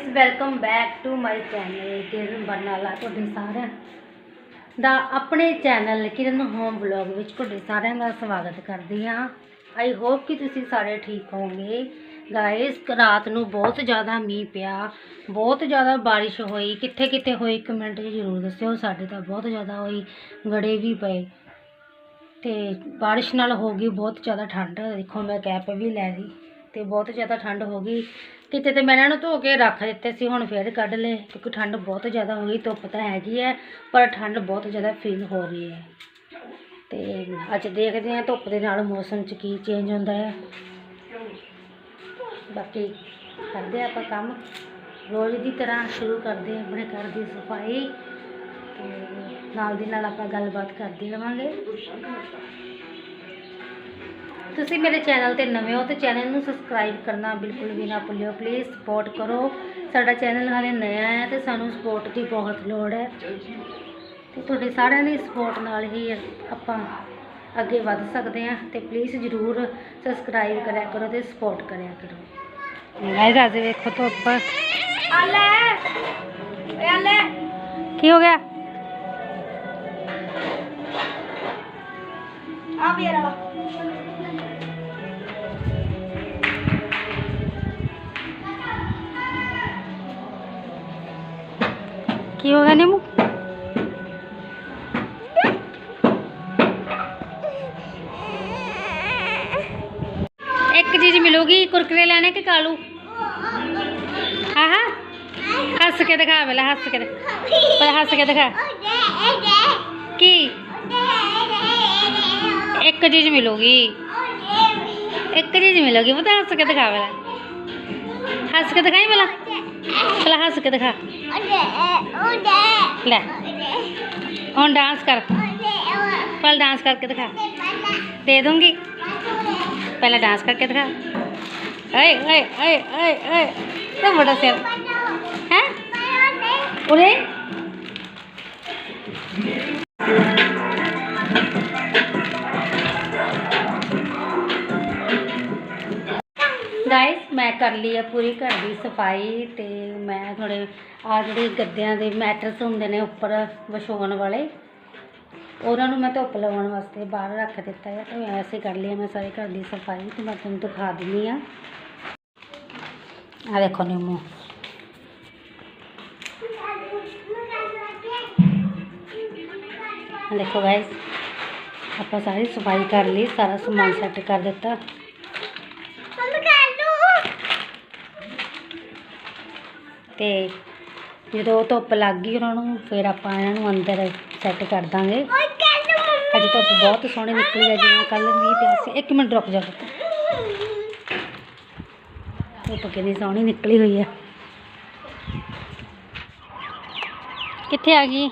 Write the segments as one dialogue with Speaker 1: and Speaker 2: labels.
Speaker 1: Guys welcome back to my channel Kiran Barnala, ਤੁਹਾਡੇ ਸਾਰਿਆਂ ਦਾ ਆਪਣੇ ਚੈਨਲ ਕਿਰਨ ਹੋਮ ਵਲੌਗ ਵਿੱਚ ਤੁਹਾਡੇ ਸਾਰਿਆਂ ਦਾ ਸਵਾਗਤ ਕਰਦੀ ਹਾਂ। ਆਈ ਹੋਪ ਕਿ ਤੁਸੀਂ ਸਾਰੇ ਠੀਕ ਹੋਵੋਗੇ। ਗਾਇਸ ਰਾਤ ਨੂੰ ਬਹੁਤ ਜ਼ਿਆਦਾ ਮੀਂਹ ਪਿਆ, ਬਹੁਤ ਜ਼ਿਆਦਾ ਬਾਰਿਸ਼ ਹੋਈ। ਕਿੱਥੇ ਕਿੱਥੇ ਹੋਈ ਕਮੈਂਟ 'ਚ ਜ਼ਰੂਰ ਦੱਸਿਓ, ਸਾਡੇ ਤਾਂ ਬਹੁਤ ਜ਼ਿਆਦਾ ਹੋਈ, ਗੜੇ ਵੀ ਪਏ। ਤੇ ਬਾਰਿਸ਼ ਨਾਲ ਹੋ ਗਈ, ਬਹੁਤ ਜ਼ਿਆਦਾ ਠੰਡ। ਦੇਖੋ, ਮੈਂ ਕੈਪ ਵੀ ਲੈ ਲਈ ਤੇ ਬਹੁਤ ਜ਼ਿਆਦਾ ਠੰਡ ਹੋ ਗਈ। ਕਿਤੇ ਤੇ ਮੈਂ ਇਹਨਾਂ ਨੂੰ ਧੋ ਕੇ ਰੱਖ ਦਿੱਤੇ ਸੀ, ਹੁਣ ਫੇਰ ਕੱਢ ਲਏ, ਕਿਉਂਕਿ ਠੰਡ ਬਹੁਤ ਜ਼ਿਆਦਾ ਹੋ ਗਈ, ਧੁੱਪ ਤਾਂ ਹੈਗੀ ਹੈ, ਪਰ ਠੰਡ ਬਹੁਤ ਜ਼ਿਆਦਾ ਫੀਲ ਹੋ ਰਹੀ ਹੈ। ਤੇ ਅੱਜ ਦੇਖਦੇ ਹਾਂ ਧੁੱਪ ਦੇ ਨਾਲ ਮੌਸਮ 'ਚ ਕੀ ਚੇਂਜ ਹੁੰਦਾ ਹੈ। ਬਾਕੀ ਕਰਦੇ ਹਾਂ ਆਪਾਂ ਕੰਮ। ਰੋਜ਼ ਦੀ ਤਰ੍ਹਾਂ ਸ਼ੁਰੂ ਕਰਦੇ ਹਾਂ ਆਪਣੇ ਘਰ ਦੀ ਸਫ਼ਾਈ। ਤੇ ਨਾਲ ਦੀ ਨਾਲ ਆਪਾਂ ਗੱਲਬਾਤ ਕਰਦੇ ਰਵਾਂਗੇ। ਤੁਸੀਂ ਮੇਰੇ ਚੈਨਲ ਤੇ ਨਵੇਂ ਹੋ ਤੇ ਚੈਨਲ ਨੂੰ ਸਬਸਕ੍ਰਾਈਬ ਕਰਨਾ ਬਿਲਕੁਲ ਵੀ ਨਾ ਭੁੱਲਿਓ। ਪਲੀਜ਼ ਸਪੋਰਟ ਕਰੋ। ਸਾਡਾ ਚੈਨਲ ਹਾਲੇ ਨਵਾਂ ਹੈ ਤੇ ਸਾਨੂੰ ਸਪੋਰਟ ਦੀ ਬਹੁਤ ਲੋੜ ਹੈ। ਤੇ ਤੁਹਾਡੇ ਸਾਰਿਆਂ ਦੀ ਸਪੋਰਟ ਨਾਲ ਹੀ ਆਪਾਂ ਅੱਗੇ ਵੱਧ ਸਕਦੇ ਹਾਂ ਤੇ ਪਲੀਜ਼ ਜਰੂਰ ਸਬਸਕ੍ਰਾਈਬ ਕਰਿਆ ਕਰੋ ਤੇ ਸਪੋਰਟ ਕਰਿਆ ਕਰੋ। ਗਾਇਸ ਅੱਜ ਵੇਖੋ ਆਲੇ! ਆਲੇ! ਕੀ ਹੋ ਗਿਆ?
Speaker 2: ਆ ਵੀ ਰਹਾ
Speaker 1: ਕੀ ਹੋ ਗਿਆ ਨਿੰਮੂ ਇੱਕ ਚੀਜ਼ ਮਿਲੂਗੀ ਕੁਰਕਰੇ ਲੈਣੇ ਕਿ ਕਾਲੂ ਹਾਂ ਹਾਂ ਹੱਸ ਕੇ ਦਿਖਾ ਪਹਿਲਾਂ ਹੱਸ ਕੇ ਦਿਖਾ ਪਹਿਲਾਂ ਹੱਸ ਕੇ ਦਿਖਾ ਕੀ ਇੱਕ ਚੀਜ਼ ਮਿਲੂਗੀ ਇੱਕ ਚੀਜ਼ ਮਿਲੂਗੀ ਪਤਾ ਹੱਸ ਕੇ ਦਿਖਾ ਪਹਿਲਾਂ ਹੱਸ ਕੇ ਦਿਖਾਈ ਪਹਿਲਾਂ ਪਹਿਲਾਂ ਹੱਸ ਕੇ ਦਿਖਾ ਲੈ ਹੁਣ ਡਾਂਸ ਕਰ ਪਹਿਲਾਂ ਡਾਂਸ ਕਰਕੇ ਦਿਖਾ ਦੇ ਦੂੰਗੀ ਪਹਿਲਾਂ ਡਾਂਸ ਕਰਕੇ ਦਿਖਾ ਓਏ ਓਏ ਓਏ ਓਏ ਓਏ ਤੇ ਬੜਾ ਸਿਰ ਹੈ ਉਰੇ ਗਾਇਸ ਮੈਂ ਕਰ ਲਈ ਆ ਪੂਰੀ ਘਰ ਦੀ ਸਫ਼ਾਈ ਅਤੇ ਮੈਂ ਥੋੜ੍ਹੇ ਆਹ ਜਿਹੜੇ ਗੱਦਿਆਂ ਦੇ ਮੈਟਰਸ ਹੁੰਦੇ ਨੇ ਉੱਪਰ ਵਿਛਾਉਣ ਵਾਲੇ, ਉਹਨਾਂ ਨੂੰ ਮੈਂ ਧੁੱਪ ਲਵਾਉਣ ਵਾਸਤੇ ਬਾਹਰ ਰੱਖ ਦਿੱਤਾ ਹੈ ਅਤੇ ਮੈਂ ਐਸੇ ਕਰ ਲਈ ਮੈਂ ਸਾਰੇ ਘਰ ਦੀ ਸਫ਼ਾਈ ਅਤੇ ਮੈਂ ਤੁਹਾਨੂੰ ਦਿਖਾ ਦਿੰਦੀ ਆ। ਆ ਦੇਖੋ ਨਿੰਮੂ। ਦੇਖੋ ਗਾਇਸ ਆਪਾਂ ਸਾਰੀ ਸਫ਼ਾਈ ਕਰ ਲਈ, ਸਾਰਾ ਸਮਾਨ ਸੈੱਟ ਕਰ ਦਿੱਤਾ। ਤੇ ਜਦੋਂ ਧੁੱਪ ਲੱਗ ਗਈ ਉਹਨਾਂ ਨੂੰ ਫਿਰ ਆਪਾਂ ਇਹਨਾਂ ਨੂੰ ਅੰਦਰ ਸੈੱਟ ਕਰ ਦਾਂਗੇ। ਅੱਜ ਧੁੱਪ ਬਹੁਤ ਸੋਹਣੀ ਨਿਕਲੀ ਹੈ ਜਿਵੇਂ ਕੱਲ ਮੀਂਹ ਪਿਆ ਸੀ। ਇੱਕ ਮਿੰਟ ਰੁਕ ਜਾ। ਧੁੱਪ ਕਿੰਨੀ ਸੋਹਣੀ ਨਿਕਲੀ ਹੋਈ ਹੈ ਕਿੱਥੇ ਆ ਗਈ?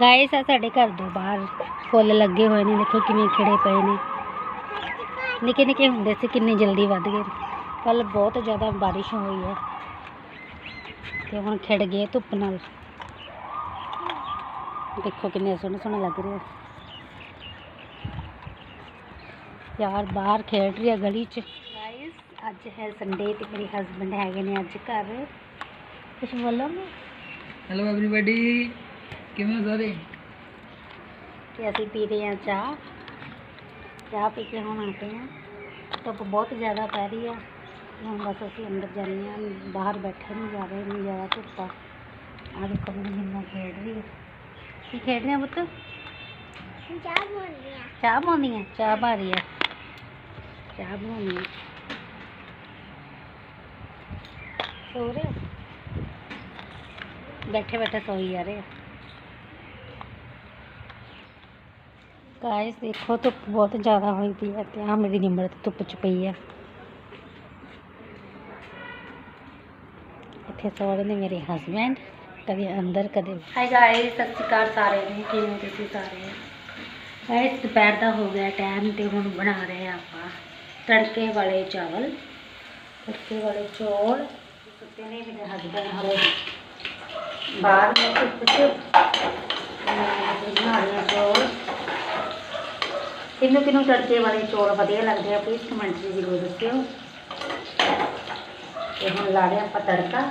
Speaker 1: ਗਾਇਸ ਆ ਸਾਡੇ ਘਰ ਦੇ ਬਾਹਰ ਫੁੱਲ ਲੱਗੇ ਹੋਏ ਨੇ। ਦੇਖੋ ਕਿਵੇਂ ਖਿੜੇ ਪਏ ਨੇ। ਨਿੱਕੇ ਨਿੱਕੇ ਹੁੰਦੇ ਸੀ ਕਿੰਨੇ ਜਲਦੀ ਵੱਧ ਗਏ ਕੱਲ ਬਹੁਤ ਜ਼ਿਆਦਾ ਬਾਰਿਸ਼ ਹੋਈ ਹੈ। ਤੇ ਹੁਣ ਖਿੜ ਗਏ ਧੁੱਪ ਨਾਲ। ਦੇਖੋ ਕਿੰਨੇ ਸੋਹਣੇ ਸੋਹਣੇ ਲੱਗ ਰਹੇ ਆ। ਯਾਰ ਬਾਹਰ ਖੇਡ ਰਹੀ ਆ ਗਲੀ 'ਚ। ਗਾਇਸ ਅੱਜ ਹੈ ਸੰਡੇ ਤੇ ਮੇਰੇ ਹਸਬੰਡ ਹੈਗੇ ਨੇ ਅੱਜ ਘਰ। ਕੁਛ ਬੋਲੋਗੇ?
Speaker 2: ਹੈਲੋ ਐਵਰੀਬਾਡੀ ਕਿਵੇਂ ਹੋ ਸਾਰੇ?
Speaker 1: ਕਿ ਅਸੀਂ ਪੀ ਰਹੇ ਹਾਂ ਚਾਹ। ਚਾਹ ਪੀ ਕੇ ਹੁਣ ਆਤੇ ਹਾਂ। ਧੁੱਪ ਬਹੁਤ ਜ਼ਿਆਦਾ ਪੈ ਰਹੀ ਹਾਂ ਬਾਹਰ ਬੈਠੇ ਨਹੀਂ ਜਾ ਰਹੇ ਨਹੀਂ ਜ਼ਿਆਦਾ ਧੁੱਪ ਆ। ਆਹ ਦੇਖੋ ਮੇਰੀ ਨਿੰਮੋ ਖੇਡ ਰਹੀ ਹੈ। ਕੀ ਖੇਡ ਰਹੇ ਆ ਪੁੱਤ? ਚਾਹ ਬਣਾਉਂਦੀ ਆ ਚਾਹ ਪਾ ਰਹੀ ਆ ਚਾਹ ਬਣਾਉਂਦੀ ਆ ਸੋ ਰਹੇ ਹੋ? ਬੈਠੇ ਬੈਠੇ ਸੋਈ ਜਾ ਰਹੇ ਆ ਗਾਇਸ ਦੇਖੋ ਧੁੱਪ ਬਹੁਤ ਜ਼ਿਆਦਾ ਹੋਈ ਪਈ ਹੈ ਤੇ ਆ ਮੇਰੀ ਨਿੰਮਰ ਤੇ ਧੁੱਪ ਚ ਪਈ ਆ ਇੱਥੇ ਸੌ ਰਹੇ ਨੇ ਮੇਰੇ ਹਸਬੈਂਡ ਕਦੇ ਅੰਦਰ, ਕਦੇ ਹਾਈ ਗਾਇਸ ਸਤਿ ਸ਼੍ਰੀ ਅਕਾਲ ਸਾਰਿਆਂ ਨੂੰ ਕਿਵੇਂ ਹੋ ਤੁਸੀਂ ਸਾਰੇ? ਗਾਇਸ ਦੁਪਹਿਰ ਦਾ ਹੋ ਗਿਆ ਟਾਈਮ ਤੇ ਹੁਣ ਬਣਾ ਰਹੇ ਆ ਆਪਾਂ ਤੜਕੇ ਵਾਲੇ ਚਾਵਲ, ਤੜਕੇ ਵਾਲੇ ਚੌਲ। ਸੁੱਤੇ ਨੇ ਮੇਰੇ ਹਸਬੈਂਡ ਹਲੇ। ਬਾਹਰ ਨੇ ਧੁੱਪ ਬਣਾ ਰਹੇ ਚੌਲ। ਕਿਹਨੂੰ ਕਿਹਨੂੰ ਤੜਕੇ ਵਾਲੇ ਚੌਲ ਵਧੀਆ ਲੱਗਦੇ ਆ ਪਲੀਜ਼ ਕਮੈਂਟ 'ਚ ਜ਼ਰੂਰ ਦੱਸਿਓ। ਤੇ ਹੁਣ ਲਾ ਰਹੇ ਆਪਾਂ ਤੜਕਾ।